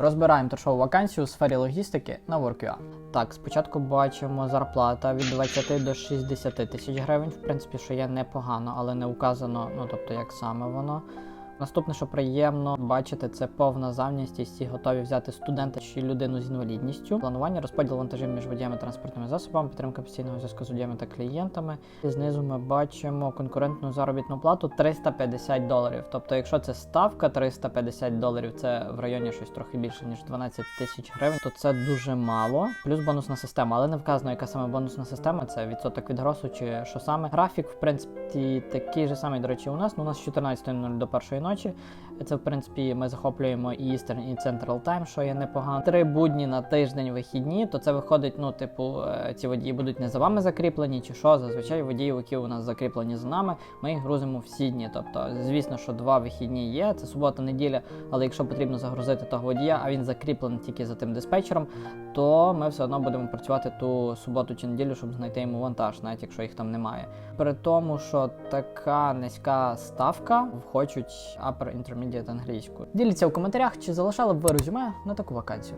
Розбираємо трешову вакансію у сфері логістики на WorkUA. Так, спочатку бачимо зарплата від 20 до 60 тисяч гривень. В принципі, що є непогано, але не указано, ну тобто, як саме воно. Наступне, що приємно бачити, це повна завністість і готові взяти студента чи людину з інвалідністю. Планування розподіл вантажів між водіями транспортними засобами, підтримка постійного зв'язку з водіями та клієнтами. І знизу ми бачимо конкурентну заробітну плату 350 доларів. Тобто, якщо це ставка 350 доларів, це в районі щось трохи більше ніж 12 тисяч гривень, то це дуже мало. Плюс бонусна система, але не вказано, яка саме бонусна система. Це відсоток від гросу чи що саме. Графік, в принципі, такий же самий, до речі, у нас. Ну, у нас з 14.00 до першої ночі. Це, в принципі, ми захоплюємо і Eastern, і Central Time, що є непогано. Три будні на тиждень вихідні, то це виходить, ну, типу, е, ці водії будуть не за вами закріплені, чи що. Зазвичай водії, які у нас закріплені за нами, ми їх грузимо всі дні. Тобто, звісно, що два вихідні є, це субота, неділя, але якщо потрібно загрузити того водія, а він закріплений тільки за тим диспетчером, то ми все одно будемо працювати ту суботу чи неділю, щоб знайти йому вантаж, навіть якщо їх там немає. При тому, що така низька ставка хочуть upper intermediate англійську. Діліться в коментарях, чи залишали б ви резюме на таку вакансію.